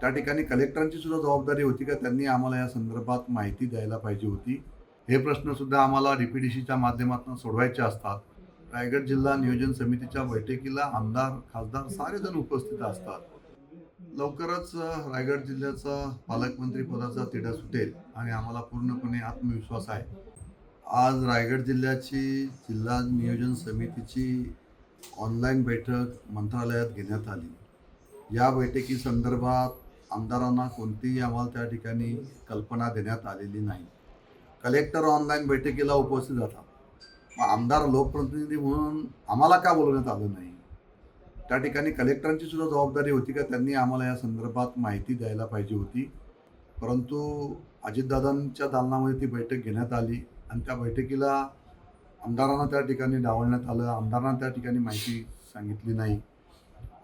त्या ठिकाणी कलेक्टरांची सुद्धा जबाबदारी होती का? त्यांनी आम्हाला या संदर्भात माहिती द्यायला पाहिजे होती. हे प्रश्न सुद्धा आम्हाला डीपीडीसीच्या माध्यमातून सोडवायचे असतात. रायगड जिल्हा नियोजन समितीच्या बैठकीला आमदार खासदार सारेजण उपस्थित असतात. लवकरच रायगड जिल्ह्याचा पालकमंत्री पदाचा तिढा सुटेल आणि आम्हाला पूर्णपणे आत्मविश्वास आहे. आज रायगड जिल्ह्याची जिल्हा नियोजन समितीची ऑनलाईन बैठक मंत्रालयात घेण्यात आली. या बैठकी संदर्भात आमदारांना कोणतीही आम्हाला त्या ठिकाणी कल्पना देण्यात आलेली नाही. कलेक्टर ऑनलाईन बैठकीला उपस्थित जातात मग आमदार लोकप्रतिनिधी म्हणून आम्हाला का बोलवण्यात आलं नाही? त्या ठिकाणी कलेक्टरांची सुद्धा जबाबदारी होती का? त्यांनी आम्हाला या संदर्भात माहिती द्यायला पाहिजे होती. परंतु अजितदादांच्या दालनामध्ये ती बैठक घेण्यात आली आणि त्या बैठकीला आमदारांना त्या ठिकाणी डावलण्यात आलं. आमदारांना त्या ठिकाणी माहिती सांगितली नाही.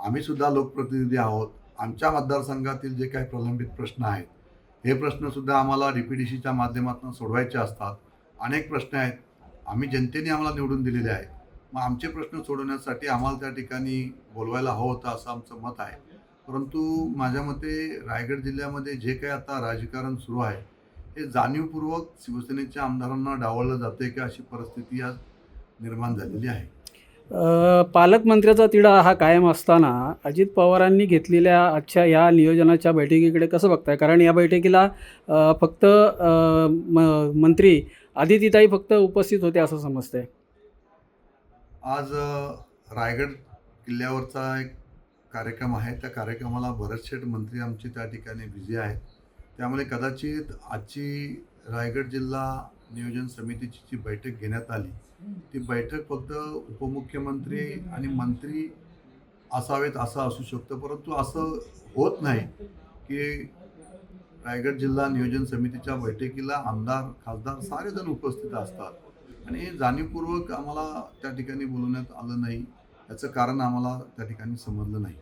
आम्हीसुद्धा लोकप्रतिनिधी आहोत. आमच्या मतदारसंघातील जे काही प्रलंबित प्रश्न आहेत हे प्रश्नसुद्धा आम्हाला डी पी डी सीच्या माध्यमातून सोडवायचे असतात. अनेक प्रश्न आहेत. आम्ही जनतेने आम्हाला निवडून दिलेले आहेत. मग आमचे प्रश्न सोडवण्यासाठी आम्हाला त्या ठिकाणी बोलवायला हवं होतं असं आमचं मत आहे. परंतु माझ्या मते रायगड जिल्ह्यामध्ये जे काही आता राजकारण सुरू आहे हे जाणीवपूर्वक शिवसेनेच्या आमदारांना डावललं जाते का अशी परिस्थिती आज निर्माण झालेली आहे. पालकमंत्र्याचा तिढा हा कायम असताना अजित पवारांनी घेतलेल्या आजच्या या नियोजनाच्या बैठकीकडे कसं बघताय? कारण या बैठकीला फक्त म मंत्री आदितीताई फक्त उपस्थित होते असं समजतंय. आज रायगड किल्ल्यावरचा एक कार्यक्रम आहे. त्या कार्यक्रमाला बरेचसे मंत्री आमचे त्या ठिकाणी बिझी आहेत. त्यामुळे कदाचित आजची रायगड जिल्हा नियोजन समितीची जी बैठक घेण्यात आली ती बैठक फक्त उपमुख्यमंत्री आणि मंत्री असावेत असं असू शकतं. परंतु असं होत नाही की रायगड जिल्हा नियोजन समितीच्या बैठकीला आमदार खासदार सारेजण उपस्थित असतात. आणि जाणीवपूर्वक आम्हाला त्या ठिकाणी बोलवण्यात आलं नाही. याचं कारण आम्हाला त्या ठिकाणी समजलं नाही.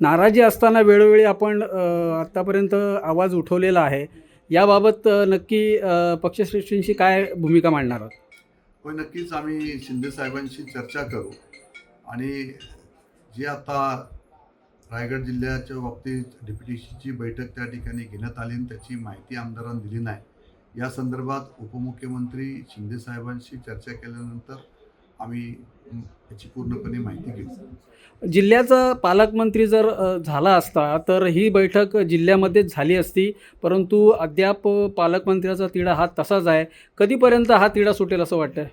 नाराजी असताना वेळोवेळी आपण आत्तापर्यंत आवाज उठवलेला आहे. याबाबत नक्की पक्षश्रेष्ठींशी काय भूमिका मांडणार आहात? होय नक्कीच आम्ही शिंदे साहेबांशी चर्चा करू. आणि जी आता रायगड जिल्ह्याच्या बाबतीत डिप्युटीची बैठक त्या ठिकाणी घेण्यात आली आणि त्याची माहिती आमदारांनी दिली नाही या संदर्भात उपमुख्यमंत्री शिंदे साहेबांशी चर्चा केल्यानंतर आम्ही याची पूर्णपणे माहिती घेऊ. जिल्ह्याचा पालकमंत्री जर झाला असता तर ही बैठक जिल्ह्यामध्येच झाली असती परंतु अद्याप पालकमंत्र्याचा तिढा हा तसाच आहे. कधीपर्यंत हा तिढा सुटेल असं वाटतंय?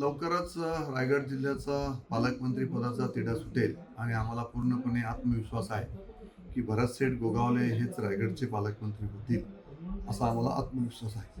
लवकरच रायगड जिल्ह्याचा पालकमंत्री पदाचा तिढा सुटेल आणि आम्हाला पूर्णपणे आत्मविश्वास आहे की भरत शेठ गोगावले हेच रायगडचे पालकमंत्री होतील असा आम्हाला आत्मविश्वास आहे.